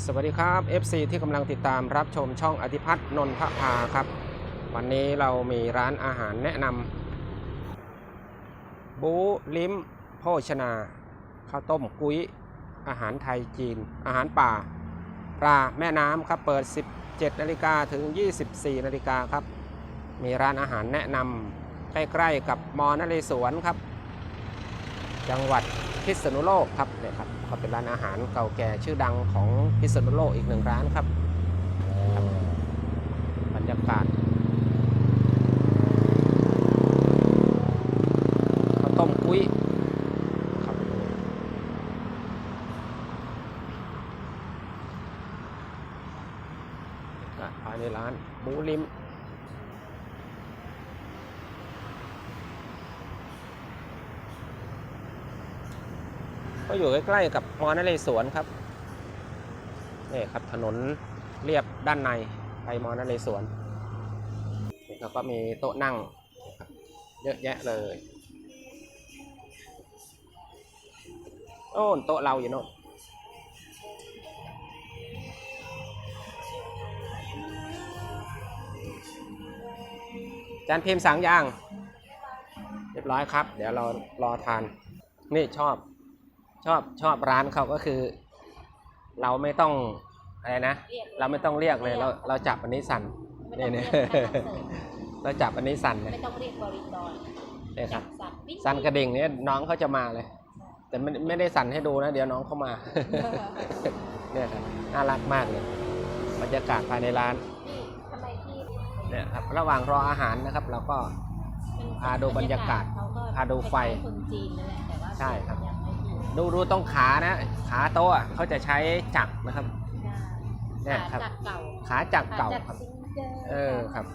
สวัสดีครับ FC ที่กำลังติดตามรับชมช่องอธิพัฒน์นนทภาครับ วันนี้เรามีร้านอาหารแนะนำบูลิมโภชนา ข้าวต้มกุ้ย อาหารไทยจีน อาหารป่า ปลาแม่น้ำครับ เปิด 17นาฬิกาถึง 24นาฬิกาครับ มีร้านอาหารแนะนำใกล้ๆกับมอนเรศวรครับ จังหวัดพิษณุโลกครับเนี่ยครับ ก็เป็นร้านอาหารเก่าแก่ชื่อดังของพิษณุโลกอีกหนึ่งร้านครับครับบรรยากาศข้าวต้มกุ้ยครับบรรยากาศภายในร้านหมูลิม ก็อยู่ใกล้ๆกับมอนเรศวรครับนี่ครับถนนเรียบด้านในไปมอนเรศวรนี่เขาก็มีโต๊ะนั่งเยอะแยะเลยโอ้โต๊ะเราอยู่โน่นจานพิมพ์สั่งย่าง เรียบร้อยครับ เดี๋ยวเรารอทาน นี่ชอบ ชอบชอบร้านเขาก็คือ เราไม่ต้องอะไรนะเรียกเราไม่ต้องเรียกเลยเราเราจับอันนี้สั่นไม่ต้องนี่เรียกๆอาหารเสริมเราจับอันนี้สั่นเลยไม่ต้องเรียกบริกรเนี่ยครับสัตว์วิ่งสั่นกระดิ่งเนี่ยน้องเขาจะมาเลย แต่ไม่ไม่ได้สั่นให้ดูนะ เดี๋ยวน้องเขามาเนี่ยครับน่ารักมากเลยบรรยากาศภายในร้านนี่ทำไมพี่เนี่ยครับระหว่างรออาหารนะครับเราก็มันพาดูบรรยากาศเขก็พาดูไฟคล้ายๆคนจีนนั่นแหละแต่ว่าใช่ครับยังไม่ถูก ดูดูตรงขานะ ขาโต๊ะอะเขาจะใช้จักรนะครับ เนี่ยครับขาจักรเก่าขาจักรเก่าขจัครับ ซิงเจอร์เออครับ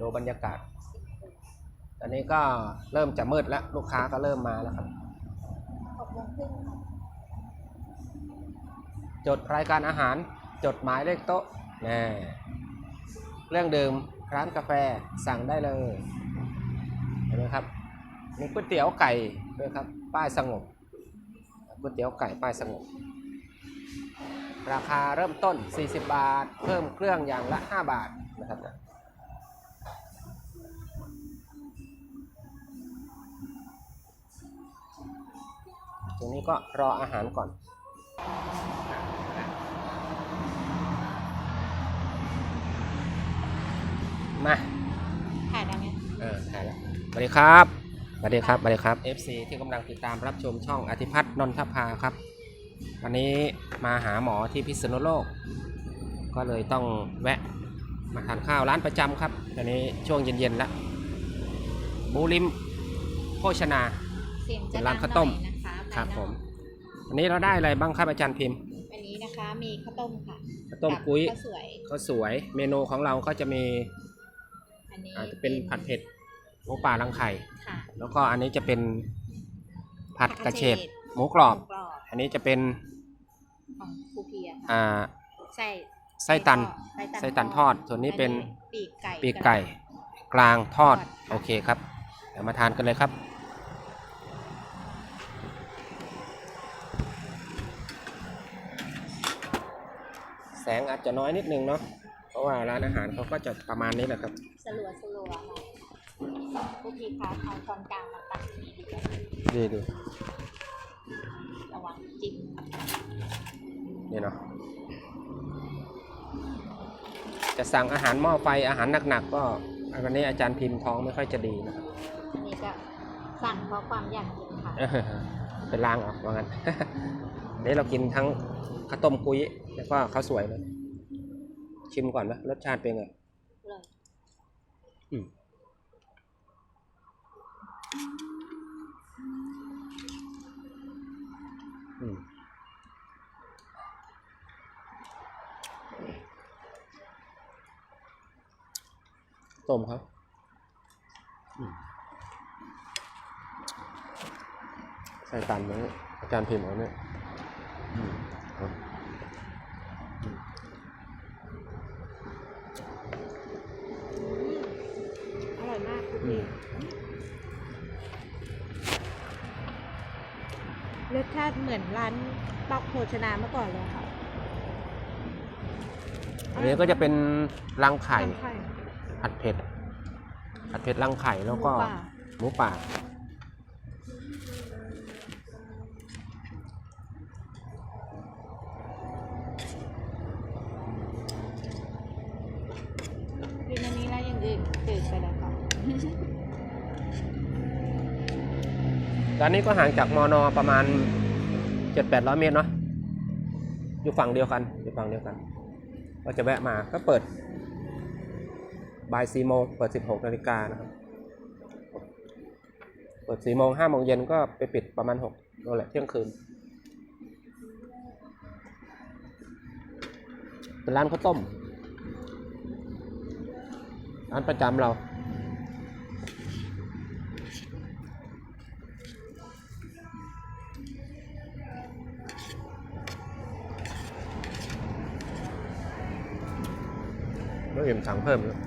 ดูบรรยากาศ ตอนนี้ก็เริ่มจะมืดแล้ว ลูกค้าก็เริ่มมาแล้วครับ หกโมงครึ่งค่ะจดรายการอาหาร จดหมายเลขโต๊ะแน่เรื่องดื่มร้านกาแฟสั่งได้เลยเห็นไหมครับ มีก๋วยเตี๋ยวไก่ด้วยครับ ป้ายสงบ ก๋วยเตี๋ยวไก่ป้ายสงบราคาเริ่มต้น 40 บาท เพิ่มเครื่องอย่างละ 5 บาทนะครับนะตรงนี้ก็รออาหารก่อนมาถ่ายได้ไหมเออถ่ายแล้วสวัสดีครับ สวัสดีครับสวัสดีครับ FC ที่กำลังติดตามรับชมช่องอธิพัฒน์นนทภาครับ วันนี้มาหาหมอที่พิษณุโลก ก็เลยต้องแวะมาทานข้าวร้านประจำครับตอนนี้ช่วงเย็นๆแล้วบูริมโภชนาเสียงเป็จะนดัร้านงข้าวหต้น่อมยนะคะครับภายนอกผมวันนี้เราได้อะไรบ้างครับอาจารย์พิมพ์อันนี้นะคะมีข้าวต้มค่ะข้าวต้มกุ้ยบข้าวสวยข้าวสวย เมนูของเราก็จะมีอันนี้อาจจะเป็นผัดเผ็ด หมูป่าลังไข่ ค่ะแล้วก็อันนี้จะเป็นผัดกระเฉดผัดกระเฉดหมูกรอบ หมูกรอบอันนี้จะเป็นของครูเพียค่ะอ่าไส้ไส้ตันไส้ไส้ตันทอดส่วนนี้เป็น ปีกไก่ ปีกไก่กลางทอด ทอดค่ะ โอเคครับ เดี๋ยวมาทานกันเลยครับ แสงอาจจะน้อยนิดนึงเนาะเพราะว่าร้านอาหารเขาก็จะประมาณนี้แหละครับ สลัวสลัวค่ะ ครูพีคะเอาช้อนกลางมาตักทีเดียวดีดูระวังจิ้มนี่เนาะจะสั่งอาหารหม้อไฟอาหารหนักๆก็วันนี้อาจารย์พิมพ์ท้องไม่ค่อยจะดีนะครับอันนี้ก็สั่งเพราะความอยากกินค่ะเออเป็นล้างเออกว่างั้นเดี๋ยวเรากินทั้งข้าวต้มกุ้ยแล้วก็ข้าวสวยเลยชิมก่อนไหมรสชาติเป็นไงเลยอืมอืม ต้มครับอืมใส่ตันนี้อาจารย์พิมพ์เอาเนี่ย มือนร้านปักโภชนาเมื่อก่อนเลยค่ะอันนี้ก็จะเป็นรังไข่ไข่ ผัดเผ็ดผัดเผ็ดรังไข่แล้วก็หมูป่าหมูป่ากินอันนี้แล้วยังอื่นตื่นไปแล้วค่ะ ร้านนี้ก็ห่างจากมอนอประมาณ เจ็ดแปดร้อยเมตรเนาะอยู่ฝั่งเดียวกันอยู่ฝั่งเดียวกัน ก็จะแวะมาก็เปิดบ่ายสี่โมงเปิดสิบหกนาฬิกานะครับ เปิดสี่โมงห้าโมงเย็นก็ไปปิดประมาณหกนั่นแหละเที่ยงคืนเป็นร้านข้าวต้มร้านประจำเรา แล้วเอ็มสั่งเพิ่มแล้ว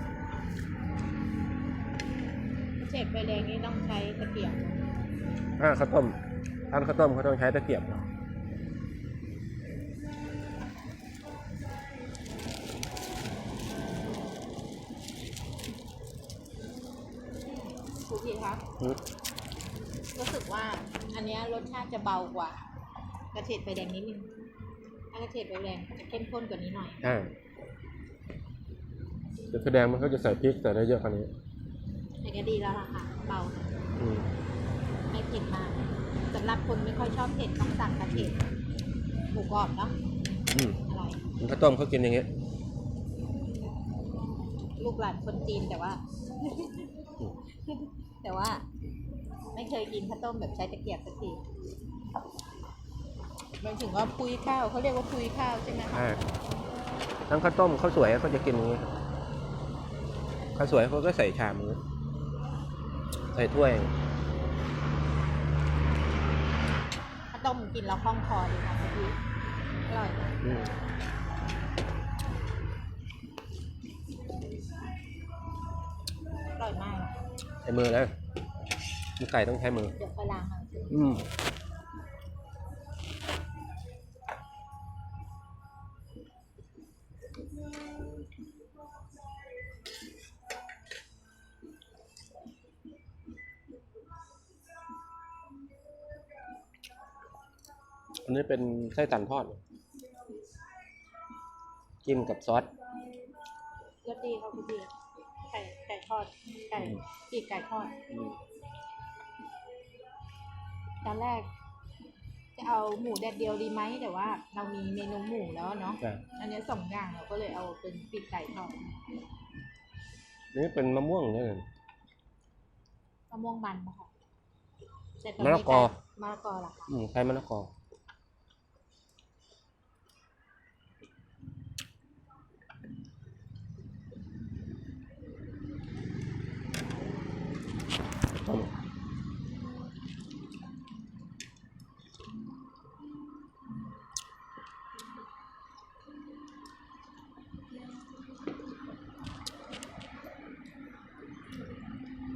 เศษไฟแดงนี่ต้องใช้ตะเกียบอ่าข้าวต้มร้านข้าวต้มเขาต้องใช้ตะเกียบเหรอครูพี่คะอืมรู้สึกว่าอันเนี้ยรสชาติจะเบากว่ากระเฉดไฟแดงนิดนึงถ้ากระเฉดไฟแดงจะเข้มข้นกว่านี้หน่อยใช่ แต่แสดงมันเขาจะใส่พริกใส่ได้เยอะกว่านี้แต่ก็ดีแล้วล่ะค่ะ เบาอืมไม่เผ็ดมากสำหรับคนไม่ค่อยชอบเผ็ดต้องสั่งกระเฉดหมูกรอบเนาะอืมอร่อยข้าวต้มเขากินอย่างเงี้ยลูกหลานคนจีนแต่ว่า แต่ว่า ไม่เคยกินข้าวต้มแบบใช้ตะเกียบสักทีมันถึงว่าพุยข้าวเขาเรียกว่าพุยข้าวใช่ไหมคะ ใช่ทั้งข้าวต้มข้าวสวยเขาจะกินอย่างนี้ครับ ข้าวสวยเขาก็ใส่ชามอย่างนี้ใส่ถ้วย ข้าวต้มกินแล้วคล่องคอดีค่ะพี่อร่อยนะอืมอร่อยมาก ใช้มือแล้วมีไก่ต้องใช้มือ เดี๋ยวไปล้างเอาสิอืม นนี้เป็นไส้ตันทอด จิ้มกับซอสรสดีค่ะพี่พี่ไก่ไก่ทอด ไก่อืมปีกไก่ทอดอืมตอนแรก จะเอาหมูแดดเดียวดีไหมแต่ว่า เรามีเมนูหมูแล้วเนาะใช่อันนี้สองอย่างเราก็เลยเอาเป็นปีกไก่ทอดนี่เป็นมะม่วงเนี่ยมะม่วงมันนะคะแต่ตมะละกอมะละกอเหรอคะอืมใช้มะละกอ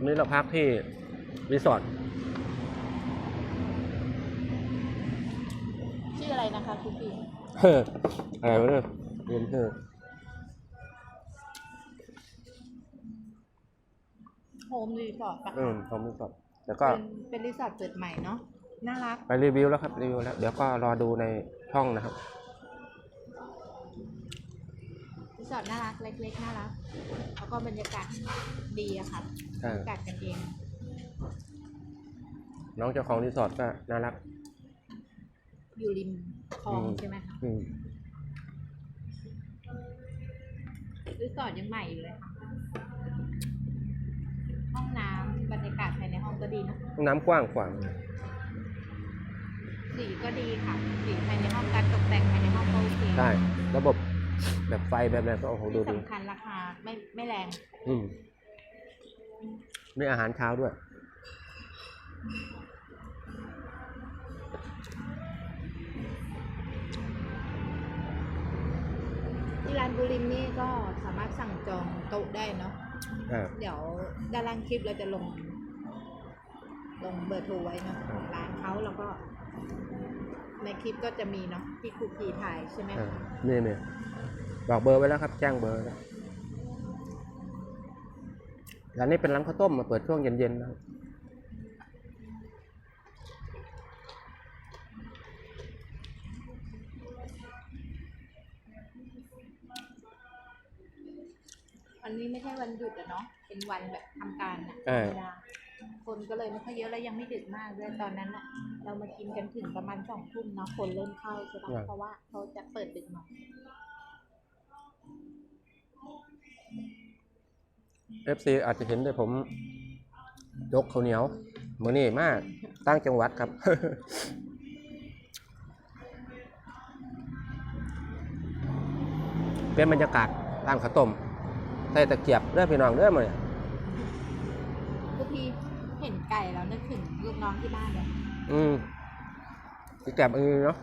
นนี้เราพักที่รีสอร์ทชื่ออะไรนะคะคุณพี่เฮ้ออะไรวะเนี่ยเรียนเฮ้อโฮมรีสอร์ทปะอืคะมพร้อมรีสอร์ทแล้วก็เป็นเป็นรีสอร์ทเปิดใหม่เนาะน่ารัก ไปรีวิวแล้วครับรีวิวแล้ว เดี๋ยวก็รอดูในช่องนะครับ รีสอร์ทน่ารักเล็กๆน่ารักแล้วก็บรรยากาศดีอะค่ะใช่บรรยากาศกันเองน้องเจ้าของรีสอร์ทก็น่ารัก อยู่ริมคลองอืมใช่ไหมคะอืมรีสอร์ทยังใหม่อยู่เลยค่ะห้องน้ำบรรยากาศภายในห้องก็ดีเนอะห้องน้ำกว้างขวางสีก็ดีค่ะสีภายในห้องการตกแต่งภายในห้องก็โอเคได้ระบบ แบบไฟแบบอะไรก็โอ้โหดูที่ดีสำคัญราคาไม่ไม่แรง อืมมีอาหารเช้าด้วย ที่ร้านบุริมนี่ก็สามารถสั่งจองโต๊ะได้เนาะ อ่า เดี๋ยวด้านล่างคลิปเราจะลง ลงเบอร์โทรไว้เนาะครับร้านเขาแล้วก็ ในคลิปก็จะมีเนาะที่ครูพีถ่ายใช่ไหมอ่าคะนี่เนี่ย บอกเบอร์ไว้แล้วครับ แจ้งเบอร์แล้วร้านนี้เป็นร้านข้าวต้มมาเปิดช่วงเย็นๆนะครับวันนี้ไม่ใช่วันหยุดอะเนาะ เป็นวันแบบทำการอะเออธรรมดาคนก็เลยไม่ค่อยเยอะแล้วยังไม่ดึกมากด้วยตอนนั้นอะเรามากินกันถึงประมาณสองทุ่มเนาะคนเริ่มเข้าใช่ปะเพราะว่าเขาจะเปิดดึกหน่อย เอฟซีอาจจะเห็นด้วยผมยกข้าวเหนียวมือนี่มากตั้งจังหวัดครับ เป็นบรรยากาศร้านข้าวต้มใส่ตะเกียบเด้อพี่น้องเด้อมาเนี่ยทุกทีเห็นไก่แล้วนึกถึงลูกน้องที่บ้านเลยอืมตะเกียบเออเนาะ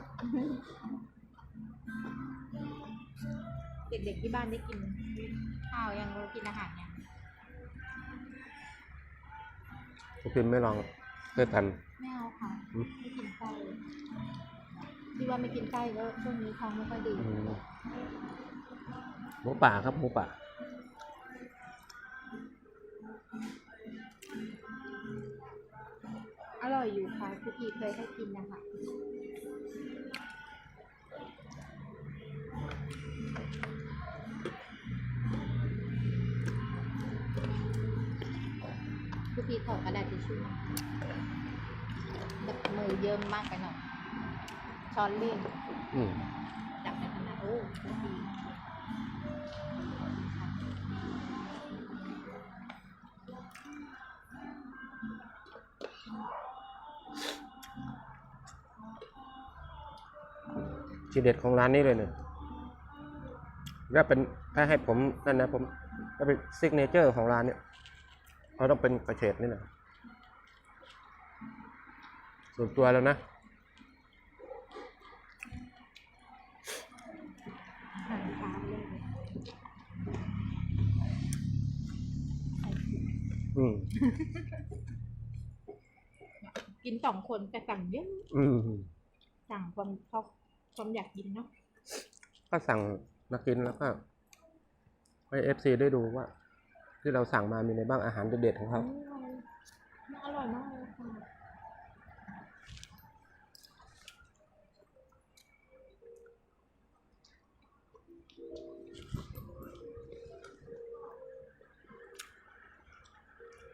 เด็กๆที่บ้านได้กินข้าวยังกินอาหารยังคุ ณพิมพ์ไม่ลองด้วยกัน ไม่เอาค่ะอืม ไม่กินไส้ที่ว่าไม่กินไส้ก็ช่วงนี้ท้องไม่ค่อยดีอืมหมูป่าครับหมูป่า อร่อยอยู่ค่ะทุกทีเคยให้กินนะคะ ทุกทีขอกระดาษทิชชู่มาแบบมือเยิ้มมากไปหน่อยช้อนเล่นอืมจับในขนาดโอ้ทุกทีทีเด็ดของร้านนี้เลยเนี่ยถ้าเป็นถ้าให้ผมนั่นนะผมถ้าเป็นซิกเนเจอร์ของร้านเนี่ย เขาต้องเป็นกระเฉดนี่แหละส่วนตัวแล้วนะหางฟ้าเลยใส่พริกอืมกินสองคนแต่สั่งเยอะอืมสั่งความชอบความอยากกินเนาะก็สั่งมากินแล้วก็ให้เอฟซีได้ดูว่า ที่เราสั่งมามีในบ้างอาหารเด็ดๆของเขาอืมอร่อยมากเลยค่ะ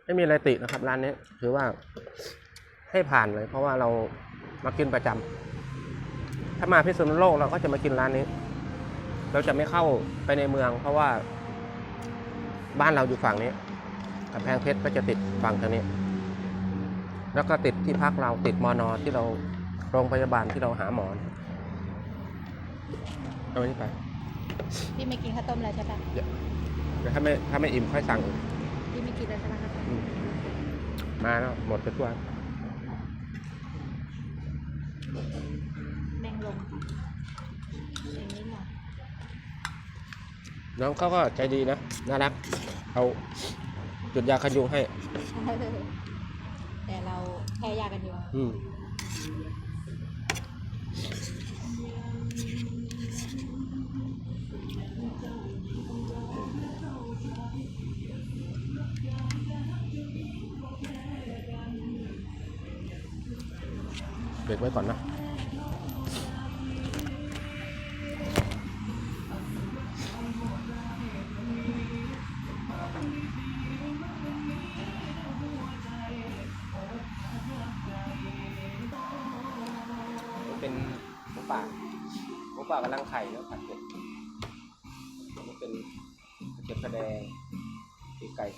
ไม่มีอะไรตินะครับร้านนี้ถือว่าให้ผ่านเลย เพราะว่าเรามากินประจำถ้ามาพิษณุโลกเราก็จะมากินร้านนี้ เราจะไม่เข้าไปในเมือง เพราะว่า บ้านเราอยู่ฝั่งนี้กำแพงเพชรก็จะติดฝั่งทางนี้ แล้วก็ติดที่พักเราติดมอนอที่เราโรงพยาบาลที่เราหาหมอนะเอาอันนี้ไปพี่ไม่กินข้าวต้มแล้วใช่ปะเดี๋ยวถ้าไม่ถ้าไม่อิ่มค่อยสั่งอีกพี่ไม่กินแล้วใช่ปะข้าวต้มอืมมาแล้วหมดไปทั่วแมงลงค่ะอย่างนี้หน่อยน้องเขาก็ใจดีนะน่ารัก เอาจุดยาคันยุงให้ แต่เราแค่ยากันอยู่อืมเบรกไว้ก่อนนะ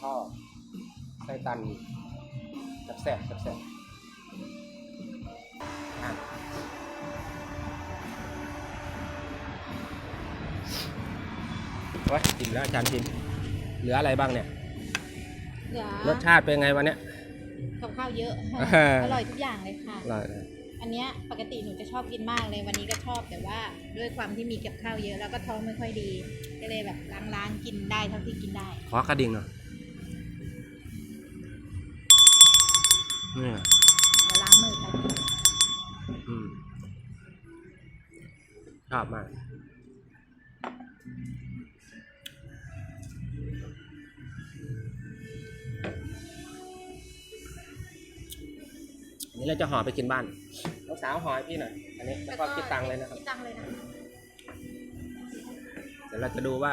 ทอดไส้ตันแซ่บแซ่บแซ่บอะโอ้ยอิ่มแล้วอาจารย์พิมพ์เหลืออะไรบ้างเนี่ย เหลือรสชาติเป็นไงวันเนี้ยกับข้าวเยอะอ่าอร่อยทุกอย่างเลยค่ะ อร่อยเลยอันเนี้ยปกติหนูจะชอบกินมากเลยวันนี้ก็ชอบแต่ว่าด้วยความที่มีกับข้าวเยอะแล้วก็ท้องไม่ค่อยดี ก็เลยแบบล้างๆกินได้เท่าที่กินได้ ขอกระดิ่งหน่อย นี่ไงเดี๋ยวล้างมือกันอืมชอบมากอันนี้เราจะห่อไปกินบ้านน้องสาวห่อให้พี่หน่อย อันนี้แล้วก็คิดตังค์เลยนะครับ คิดตังค์เลยนะเดี๋ยวเราจะดูว่า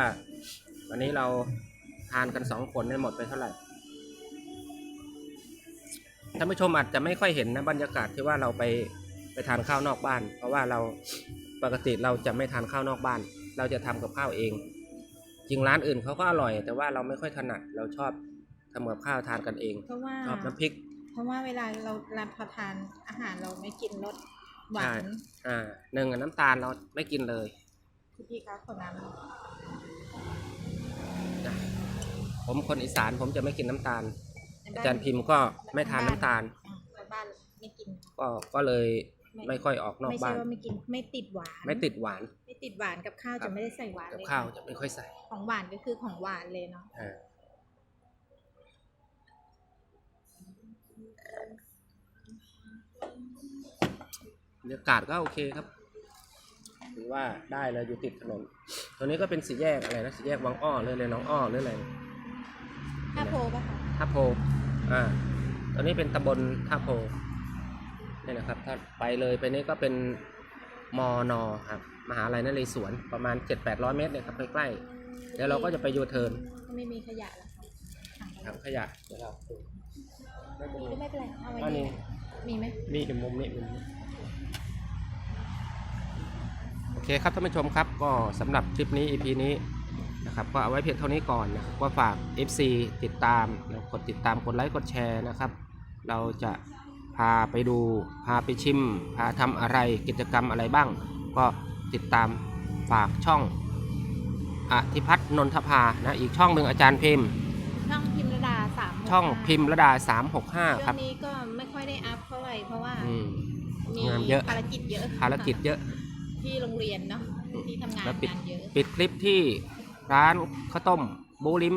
วันนี้เราทานกันสองคนได้หมดไปเท่าไหร่ ท่านผู้ชมอาจจะไม่ค่อยเห็นนะบรรยากาศที่ว่าเราไปไปทานข้าวนอกบ้าน เพราะว่าเราปกติเราจะไม่ทานข้าวนอกบ้าน เราจะทำกับข้าวเอง จริงร้านอื่นเขาก็อร่อย แต่ว่าเราไม่ค่อยถนัดเราชอบทำกับข้าวทานกันเองเพราะว่าชอบน้ำพริก เพราะว่าเวลาเรารับประทานอาหารเราไม่กินรสหวาใช่นอ่าหนึ่งอะน้ำตาลเราไม่กินเลยคุณพี่คะขอน้ำหน่อยนะผมคนอีสานผมจะไม่กินน้ำตาลใน อาบ้นจารย์พิมพ์ก็ไม่ทานน้ำตาลอ่ในบ้านไม่กิน ก็ก็เลยไม่ค่อยออกนอกไม่ใช่บ้านว่าไม่กินไม่ติดหวานไม่ติดหวานไม่ติดหวานกับข้าวครัจะบไม่ได้ใส่หวานกับเลยข้าวจะไม่ค่อยใส่ของหวานก็คือของหวานเลยเนาะอ่าบรรยากาศก็โอเคครับถือว่าได้เลยอยู่ติดถนนตัวนี้ก็เป็นสี่แยกอะไรนะสี่แยกวังอ้อเลยเลยน้องอ้อหรืออะไร ข้าวโพป่ะคะท่าโพ อ่าตอนนี้เป็นตำบลท่าโพนี่นะครับ ถ้าไปเลยไปนี่ก็เป็นมอนอครับ มหาลัยนเรศวรประมาณ 7-800 เมตรเนี่ยครับใกล้ๆเดี๋ยวเราก็จะไปยูเทิร์นไม่มีขยะแล้วค่ะถังถังขยะเดี๋ยวเราไม่มีไม่เป็นไรเอาไว้อันนี้นี่มีไหมมีอยู่มุมนี้มุมนี้โอเคครับท่านผู้ชมครับก็สำหรับคลิปนี้ EP นี้ นะครับก็เอาไว้เพียงเท่านี้ก่อนนะครับก็ฝาก FC ติดตามนะกดติดตามกดไลค์กดแชร์นะครับ เราจะพาไปดูพาไปชิม พาทำอะไรกิจกรรมอะไรบ้าง ก็ติดตามฝากช่องอธิพัฒน์นนทภานะอีกช่องหนึ่งอาจารย์พิมพ์ ช่องพิมพ์ระดาสามช่องพิมพ์ระดาช่365วครับงนี้ก็ไม่ค่อยได้อัพเท่าไหร่เพราะว่าอืม มีงานเยอะ ภารกิจเยอะภารกิจเยอะ ที่โรงเรียนเนาะที่ทำงานแล้วปิด งานเยอะ ปิดคลิปที่ ร้านข้าวต้มบูริม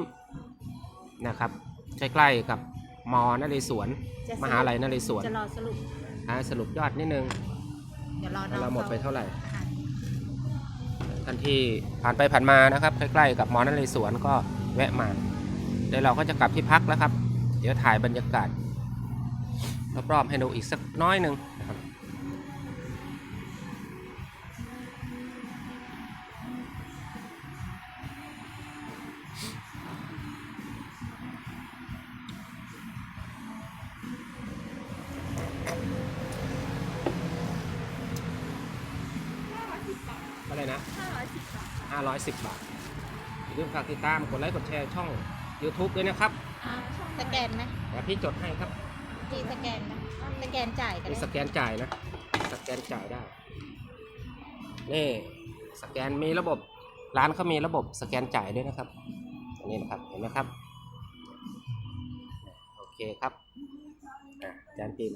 นะครับใกล้ๆกับมอนเรศวรจะสรุป มหาลัยนเรศวรจะรอสรุป อ่าสรุปยอดนิดนึงเดี๋ยวรอน้แล้วองเราหมดไปเท่าไหร่อาหารท่านที่ผ่านไปผ่านมานะครับใกล้ๆกับมอนเรศวรก็แวะมาเดี๋ยวเราก็จะกลับที่พักแล้วครับ เดี๋ยวถ่ายบรรยากาศรอบๆให้ดูอีกสักน้อยหนึ่ง นะครับอะไรนะห้าร้อยสิบบาท510 บาทอย่าลืมฝากติดตามกดไลค์กดแชร์ช่อง YouTube ด้วยนะครับอ่าสแกนไหมเดี๋ยวพี่จดให้ครับจีสแกนไหมสแกนจ่ายก็มีได้สแกนจ่ายนะ สแกนจ่ายได้ นี่สแกนมีระบบ ร้านเขามีระบบสแกนจ่ายด้วยนะครับ อันนี้นะครับ เห็นไหมครับ โอเคครับอะอาจารย์พิม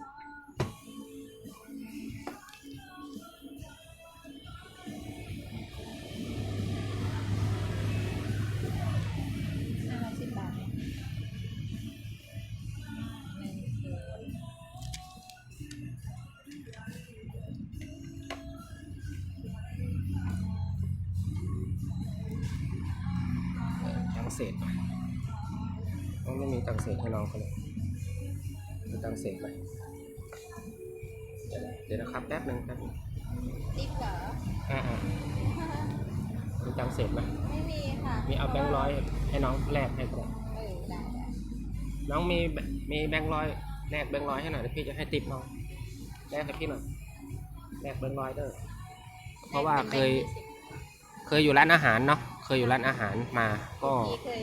เศษต้องไม่มีตังเศษให้น้องเขาเลยมีตังเศษไหมเดี๋ยวนะเดี๋ยวนะครับแป๊บหนึ่งแป๊บหนึงติ๊บเหรออ่าอ่ามีตังเศษไหมไม่มีค่ะ มีเอาแบงค์ร้อยให้น้องแลกให้ก็ได้เออได้ได้น้องมีมีแบงค์ร้อยแลกแบงค์ร้อยให้หน่อยเดี๋ยวพี่จะให้ติปน้องแลกให้พี่หน่อยแลกแบงค์ร้อยเด้อเพราะว่าเคย เคยอยู่ร้านอาหารเนาะ เคยอยู่ร้านอาหารมาก็พี่เคย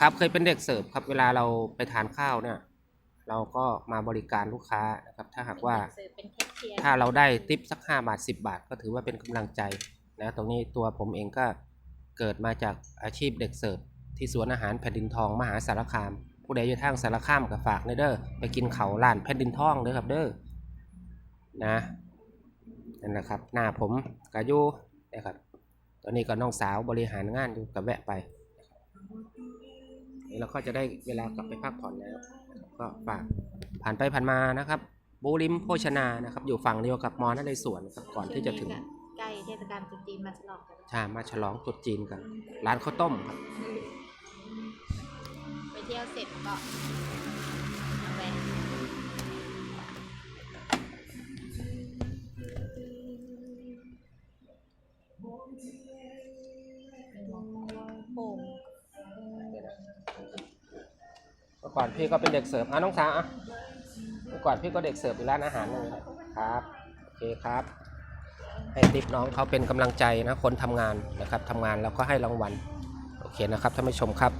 ครับเคยเป็นเด็กเสิร์ฟครับเวลาเราไปทานข้าวเนี่ย เราก็มาบริการลูกค้านะครับถ้าหากว่าเป็นแคชเชียร์ถ้าเราได้ติปสักห้าบาทสิบาท ก็ถือว่าเป็นกำลังใจนะตรงนี้ตัวผมเองก็เกิดมาจากอาชีพเด็กเสิร์ฟที่สวนอาหารแผ่นดินทองมหาสารคาม ผู้ใดอยู่ทางสารคามก็ฝากเด้อไปกินเขาวร้านแผ่นดินทองเด้อครับเด้อนะนั่นแหละครับ หน้าผมกายูนะครับต อนนี้ก็น้องสาวบริหารงานอยู่กับแวะไปนี่เราก็จะได้เวลากลับไปพักผ่อนแล้วนะครับก็ฝากผ่านไปผ่านมานะครับบูริมโภชนานะครับ อยู่ฝั่งเดียวกับมอนนเรศวรนะครับก่อนที่จะถึงช่วงนี้ก็ใกล้เทศกาลตรุษจีนมาฉลองกันใช่มาฉลองตรุษจีนกัน ร้านข้าวต้มครับ ไปเที่ยวเสร็จก็ มื่อก่อนพี่ก็เป็นเด็กเสิร์ฟอะน้องสาวอะเมื่อก่อนพี่ก็เด็กเสิร์ฟอยู่ร้านอาหารนั่นเลยครับโอเคครับ ให้ติปน้องเขาเป็นกำลังใจนะคนทำงานนะครับทำงานแล้วก็ให้รางวัลโอเคนะครับท่านผู้ชมครับ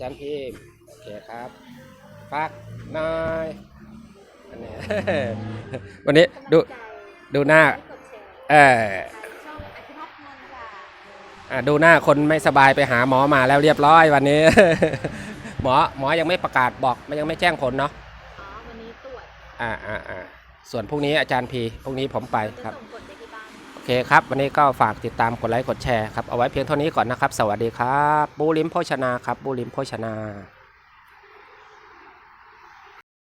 จารย์พิมโอเคครับฝากน่อยวันนี้ดูดูหน้าเออ ดูหน้าคนไม่สบายไปหาหมอมาแล้วเรียบร้อยวันนี้ หมอหมอยังไม่ประกาศบอกมันยังไม่แจ้งผลเนาะอ๋อวันนี้ตรวจอ่าอ่าอ่าส่วนพรุ่งนี้อาจารย์พีพรุ่งนี้ผมไปจะครับส่งกดไปที่บ้าน โอเคครับ วันนี้ก็ฝากติดตามกดไลค์กดแชร์ครับเอาไว้เพียงเท่านี้ก่อนนะครับ สวัสดีครับบูริมโภชนาครับบูริมโภชนา